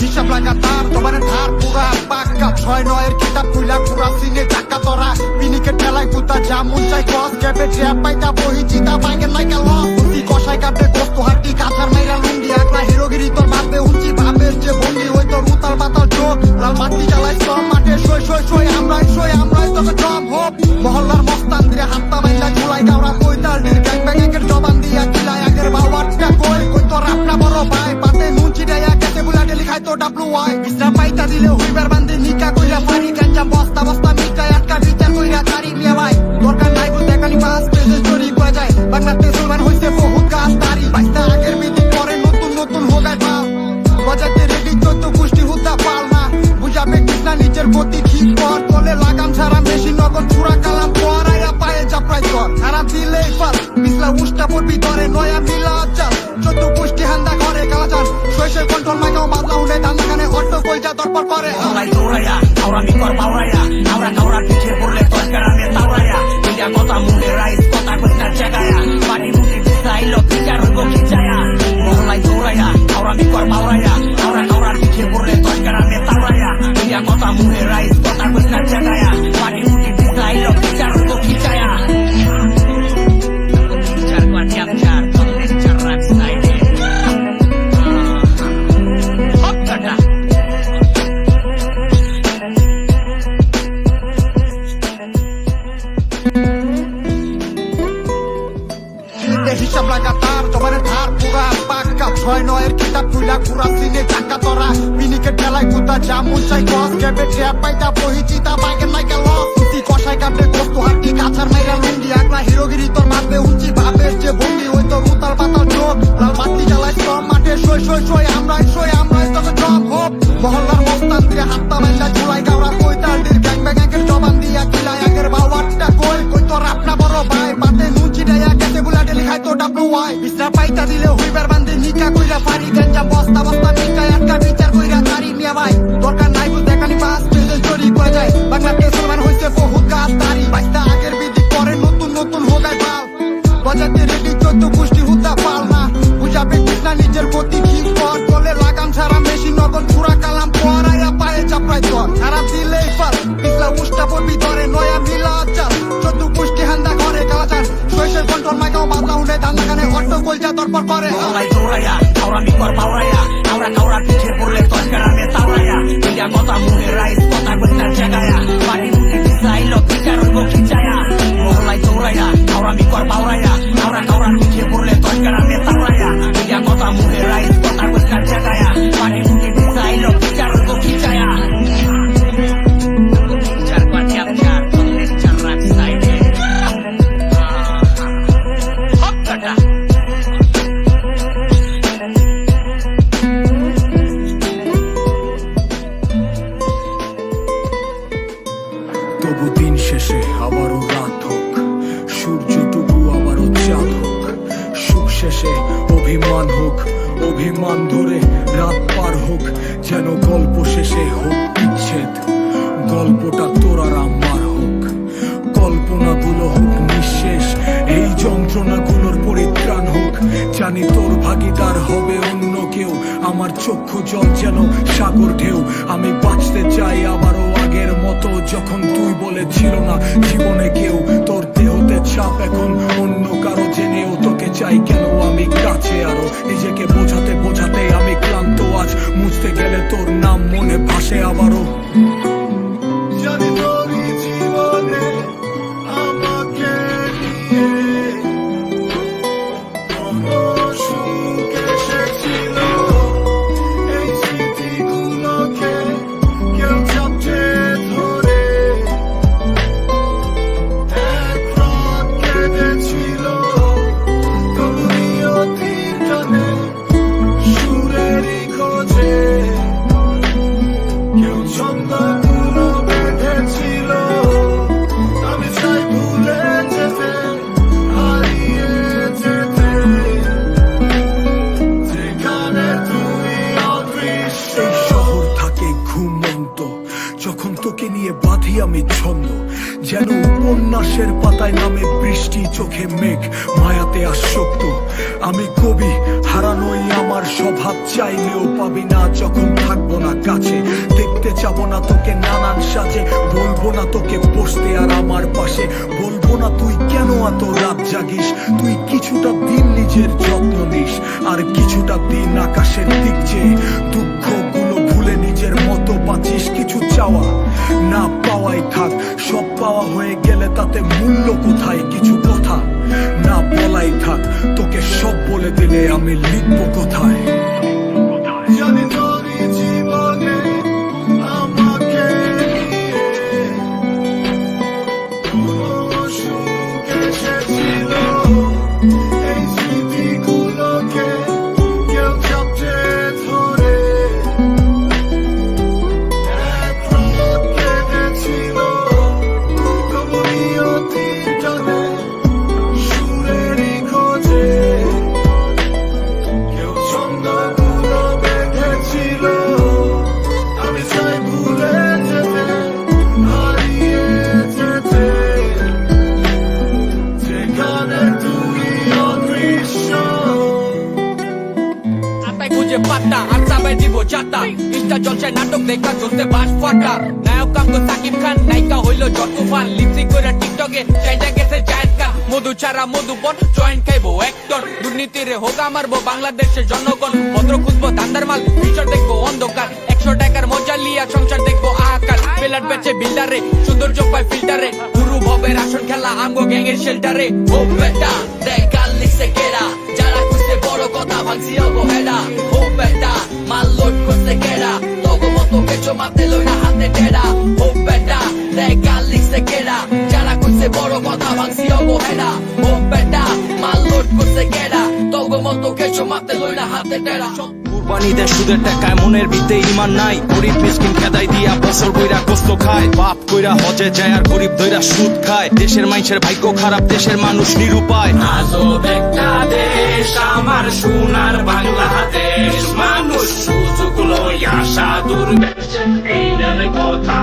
হিসাব লাগাতার তোমার ধার পুরা পাক্কা। ছয় নয়ের কিতাব খুলা পুরা সিনে চাকা তরা। পিনিকে ঠেলায় কুতা জামুন চাই কস ক্যাপে ট্র্যাপ পাইতা বহি, চিতা পাইকেন নাইকা লস। তুই কষাই কাটে গোস্ত হাড্ডি কাঁথার মাইরা লুঙ্গি। একলা হিরোগিরি তোর ভাবে উঁচি ভাবের যে ভঙ্গি ওই তোর উতাল পাতাল চোখ। লাল মাটি জ্বালাই সব মাঠে সই সই সই আমরাই ella kota mule rais kota kusta chegaya, pari muti bisa ilo picha rugo kichaya. Char char, tonne char side. Hop kata. হিসাব লাগাতার ছয় নয়ের খেতা খুলা পুরা সিনে চাকা তরা মিনিকে ঠেলাই কুতা মন চাই কস, কেবে ট্র্যাপ পাইতা বহি চিতা পাইকেন নাইকা লস। তুই কষাই কাটে গোস্ত হাঁটি কাছার মাইরা লুঙ্গি আগলা হিরোগিরি তোর ভাবে উঁচি ভাবের যে ভঙ্গি, ওই তোর উতাল পাতাল চোখ। লাল বাতি মাঠে সই সই সই আমরাই সই আমরাই তোকে জব হোপ। মহল্লার নগদ চূড়া কালাম পরাইয়া পায়ে চাপড়াই কর খারাপ দিলে ফাল পিছলা উষ্টা পড়বি ধরে নয়া মিলা চাল চোদ্দ গোষ্ঠী হান্দা ঘরে কালাচান শৈশব কন্ট্রোল মাইকাও বাদলা উঠে দান্দা খানে অট্ট কইজা তরপর করে Aulai Toraya, ahora mi cuerpo ahoraya, ahora que ahora piche por le toca la meta ahoraya, ella kota mule rais kota kusta chegaya, pari muti bisa ilo picha rugo kichaya, Aulai Toraya, ahora mi cuerpo ahoraya, ahora que ahora piche por জানি তোর ভাগিদার হবে অন্য কেউ। আমার চক্ষু জল যেন সাগর ঢেউ। আমি বাঁচতে চাই আবারও আগের মতো, যখন তুই বলেছিল না জীবনে কেউ। তোর দেহতে চাপ এখন অন্য কারও জেনেও তোকে চাই কেন আমি কাছে আরও। নিজেকে বোঝাতে বোঝাতে আমি ক্লান্ত, আজ মুছতে গেলে তোর নাম মনে ভাসে আবারও। নামে বৃষ্টি চোখে মেঘ, মায়াতে আসক্ত। আমি কবি, হারানোই আমার স্বভাব, চাইলেও পাবি না, যখন থাকব না কাছে। দেখতে চাবো না তোকে নানান সাজে, বলব না তোকে বসতে আর আমার পাশে। বলব না তুই কেন এত রাত জাগিস? তুই কিছুটা দিন নিজের যত্ন নিস, আর কিছুটা দিন আকাশের দিক চেয়ে। দুঃখগুলো ভুলে নিজের মতো বাঁচিস কিছু চাওয়া। না পাওয়াই থাক। সব পাওয়া হয়ে গেলে তাতে মূল্য কোথায়? কিছু কথা না বলাই থাক। তোকে সব বলে দিলে আমি লিখব কোথায়? জানি তোরই পাত্তা আর দিব চাতা। জলসায় নাটক দেখা বাস ফাটা। নায়ক কামগো সাকিব খান, নায়িকা হইল ফান লিপসিং করে টিকটকে গেছে জায়েন্ট খান মধু ছাড়া জয়েন্ট দুর্নীতিরে হোগা মারবো বাংলাদেশের জনগণ। ভদ্র মাল দেখব অন্ধকার। একশো টাকার মজা লিয়া সংসার দেখব আকার। বেলার বেচে বিল্ডারে সৌন্দর্য পায় ফিল্টারে গুরু ভবের আসন খেলা আমগো গ্যাংয়ের শেল্টারে ও বেটা দেখ কাল লিখছে কেরা কথা ভাঙছি অবহেলা ও বেটা মাল লোড করছে কেরা তগো মতো কেচো মাতে লইনা হাতে টেরা ও বেটা দেখ গাল লিখছে কেরা যারা খুঁজতে বড় কথা ভাঙছি অবহেলা ও বেটা মাল লোড করছে কেরা তগো মতো কেচো মাতে লইনা হাতে টেরা কুরবানিতে সুদের টাকায় মনের ভিতে ইমান নাই। গরিব মিসকিন খেদাই দিয়া বছর বইরা কষ্ট খায়। বাপ কইরা হজে যায় আর গরিব দইরা সুদ খায়। দেশের মানুষের ভাগ্য খারাপ, দেশের মানুষ নিরুপায়। আজব একটা দেশ, আমার সোনার বাংলাদেশ। মানুষ সুযোগ কথা